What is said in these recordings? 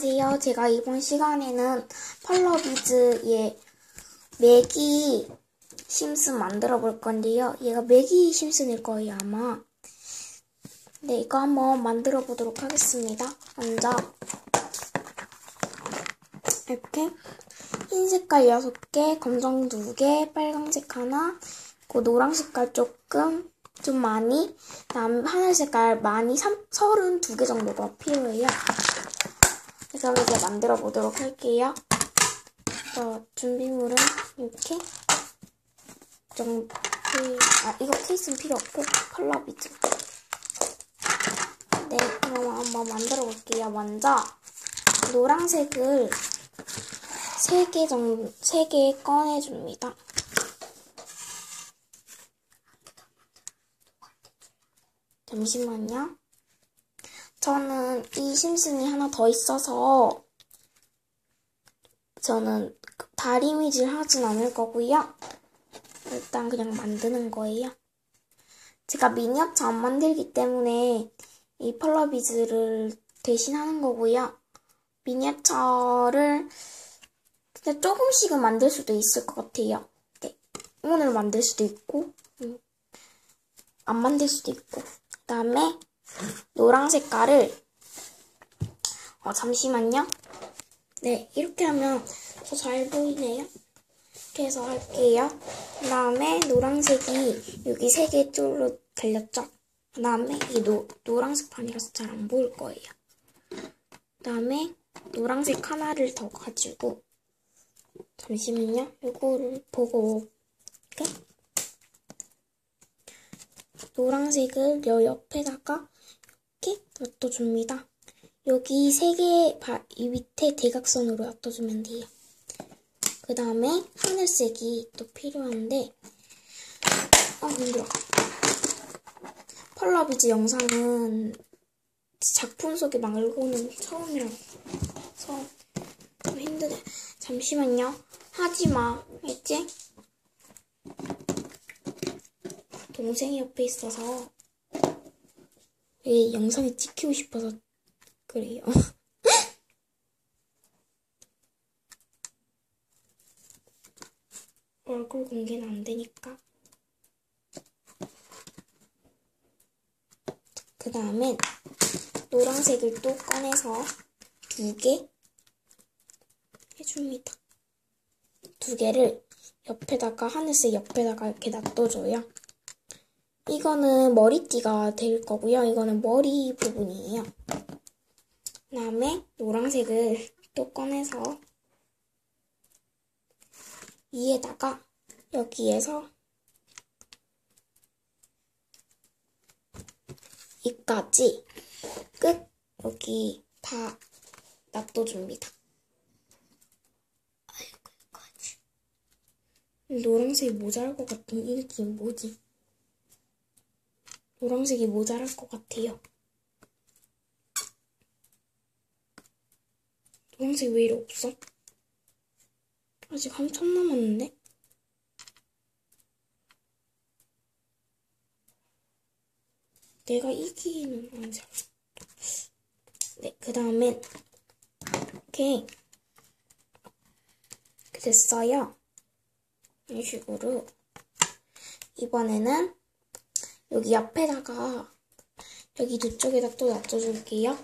안녕하세요. 제가 이번 시간에는 펄러비즈의 매기 심슨 만들어 볼 건데요. 얘가 매기 심슨일 거예요, 아마. 네, 이거 한번 만들어 보도록 하겠습니다. 먼저 이렇게 흰 색깔 6개, 검정 2개, 빨강색 하나, 그 노랑 색깔 조금, 좀 많이, 다음 하늘 색깔 많이 32개 정도가 필요해요. 그래서 이제 만들어 보도록 할게요. 어, 준비물은 이렇게 정도, 아, 이거 케이스는 필요 없고, 컬러비즈. 네, 그럼 한번 만들어 볼게요. 먼저, 노란색을 3개 정도, 3개 꺼내줍니다. 잠시만요. 저는 이 심슨이 하나 더 있어서 저는 다리미질 하진 않을 거고요. 일단 그냥 만드는 거예요. 제가 미니어처 안 만들기 때문에 이 펄러 비즈를 대신 하는 거고요. 미니어처를 근데 조금씩은 만들 수도 있을 것 같아요. 네. 오늘 만들 수도 있고 음. 안 만들 수도 있고 그 다음에 노랑 색깔을 어, 잠시만요. 네, 이렇게 하면 더 잘 보이네요. 이렇게 해서 할게요. 그 다음에 노란색이 여기 세 개 줄로 달렸죠? 그 다음에 이 노, 노란색 판이라서 잘 안 보일 거예요. 그 다음에 노란색 하나를 더 가지고 잠시만요. 이거를 보고 이렇게 노란색을 여 옆에다가 놔둬 줍니다. 여기 세 개, 이 밑에 대각선으로 놔둬 주면 돼요. 그 다음에 하늘색이 또 필요한데, 아, 힘들어. 펄러비즈 영상은 작품 속에 말고는 처음이라서 좀 힘드네. 잠시만요. 하지마. 알지? 동생이 옆에 있어서 이 영상에 찍히고 싶어서 그래요. 얼굴 공개는 안 되니까. 그 다음엔 노란색을 또 꺼내서 두 개 해줍니다. 두 개를 옆에다가 하늘색 옆에다가 이렇게 놔둬줘요. 이거는 머리띠가 될 거고요. 이거는 머리 부분이에요. 그 다음에 노란색을 또 꺼내서 위에다가 여기에서 이까지 끝 여기 다 놔둬줍니다. 노란색이 모자랄 것 같은 이 느낌 뭐지? 노란색이 모자랄 것 같아요. 노란색 왜 이리 없어? 아직 한참 남았는데? 내가 이기는 안잘 네, 그 다음엔 이렇게 됐어요. 이런 식으로 이번에는 여기 옆에다가 여기 두 쪽에다 또 놔둬줄게요.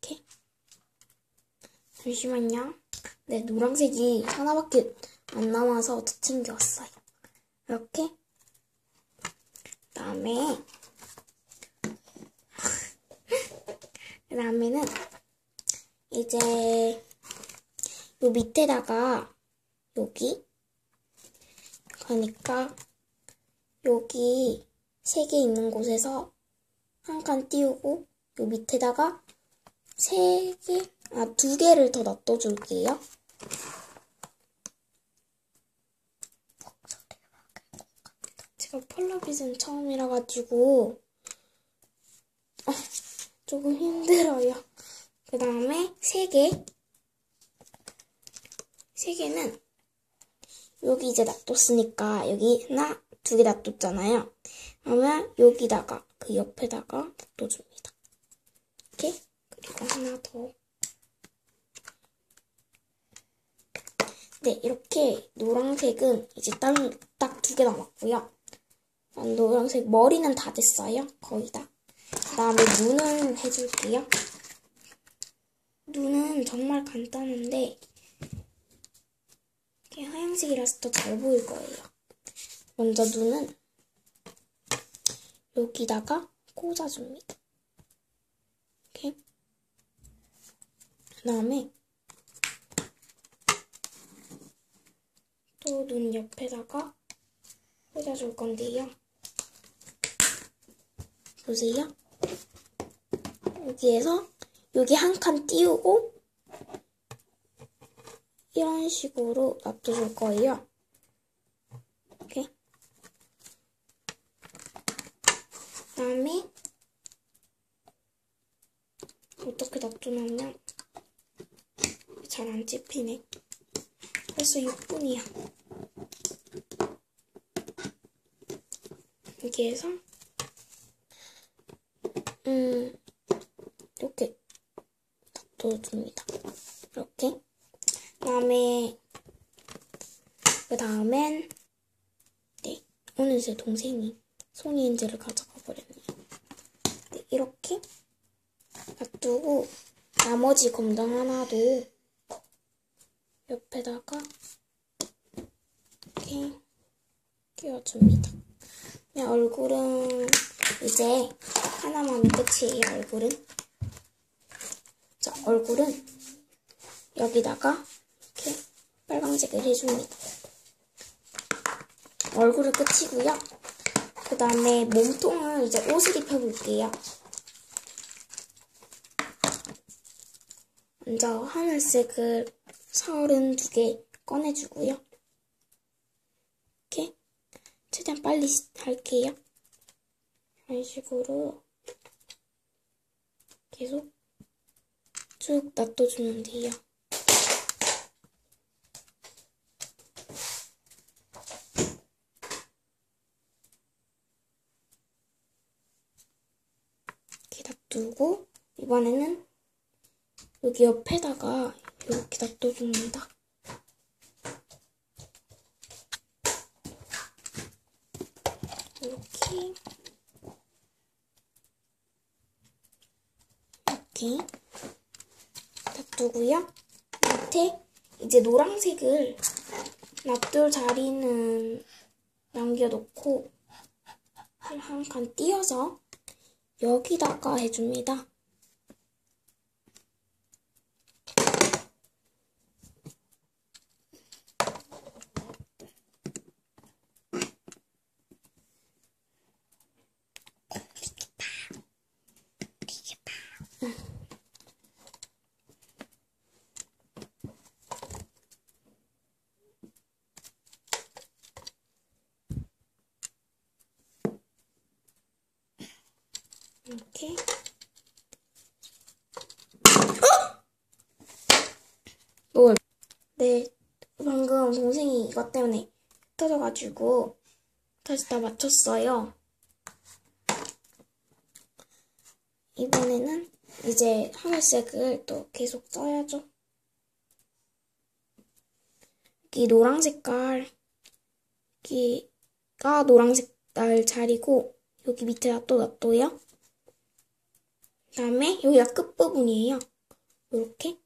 이렇게 잠시만요. 네, 노란색이 하나밖에 안 남아서 더 챙겨왔어요. 이렇게 그 다음에 그 다음에는 이제 요 밑에다가 여기 그러니까 여기 세 개 있는 곳에서 한 칸 띄우고 요 밑에다가 세 개, 아, 두 개를 더 놔둬 줄게요. 제가 펄러빗은 처음이라 가지고 어, 조금 힘들어요. 그 다음에 세 개. 세 개는 여기 이제 놔뒀으니까 여기 하나, 두 개 놔뒀잖아요. 그러면 여기다가 그 옆에다가 놔둬줍니다. 이렇게 그리고 하나 더. 네, 이렇게 노란색은 이제 딱 두 개 남았고요. 노란색 머리는 다 됐어요. 거의 다. 그 다음에 눈은 해줄게요. 눈은 정말 간단한데 이게 하얀색이라서 더 잘 보일 거예요. 먼저 눈은 여기다가 꽂아줍니다. 이렇게. 그 다음에 또 눈 옆에다가 꽂아줄 건데요. 보세요. 여기에서 여기 한 칸 띄우고 이런 식으로 놔둬줄 거예요. 이렇게. 그다음에 어떻게 놔두냐면 잘 안 찝히네. 벌써 6분이야. 여기에서 음 둬줍니다. 이렇게. 그다음에 그 다음엔 네 오늘 제 동생이 소니엔젤을 가져가 버렸네요. 네, 이렇게 놔두고 나머지 검정 하나도 옆에다가 이렇게 끼워줍니다. 네, 얼굴은 이제 하나만 끝이에요. 얼굴은 자 얼굴은 여기다가 이렇게 빨강색을 해줍니다. 얼굴은 끝이고요. 그 다음에 몸통을 이제 옷을 입혀볼게요. 먼저 하늘색을 32개 꺼내주고요. 이렇게 최대한 빨리 할게요. 이런 식으로 계속 쭉 놔둬주면 돼요. 이렇게 놔두고 이번에는 여기 옆에다가 이렇게 놔둬줍니다. 이렇게 이렇게 놔두고요. 밑에 이제 노란색을 놔둘 자리는 남겨놓고 한 칸 띄어서 여기다가 해줍니다. 이렇게 뭘? 네, 방금 동생이 이것 때문에 터져가지고 다시 다 맞췄어요. 이번에는 이제 하늘색을 또 계속 써야죠. 여기 노랑 색깔, 여기가 노란색 날 자리고 여기 밑에다 또 놔둬요. 그 다음에 여기가 끝부분이에요. 이렇게.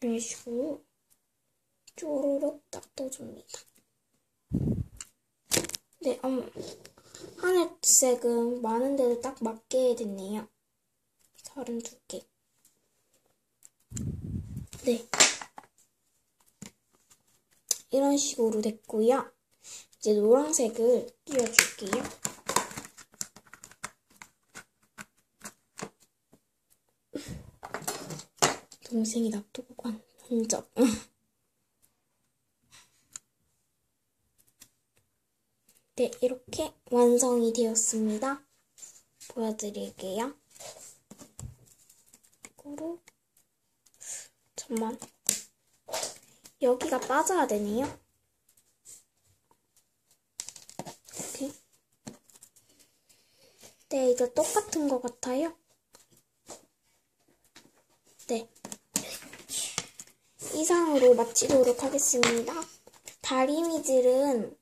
이런 식으로 쪼르륵 놔둬줍니다. 네, 음, 하늘색은 많은데도 딱 맞게 됐네요. 32개. 네. 이런 식으로 됐고요. 이제 노란색을 띄워줄게요. 동생이 놔두고 간 흔적. 네, 이렇게 완성이 되었습니다. 보여드릴게요. 이거로 잠만 여기가 빠져야 되네요. 이렇게. 네, 이제 똑같은 것 같아요. 네. 이상으로 마치도록 하겠습니다. 다리미질은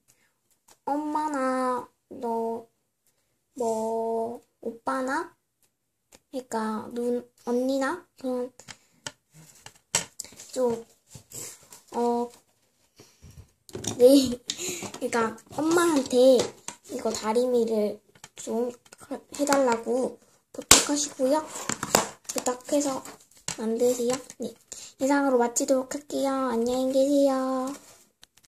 엄마나 너, 뭐, 오빠나, 그러니까 눈, 언니나 그런 좀, 어, 네. 그러니까 엄마한테 이거 다리미를 좀 해달라고 부탁하시고요. 부탁해서 만드세요. 네. 이상으로 마치도록 할게요. 안녕히 계세요.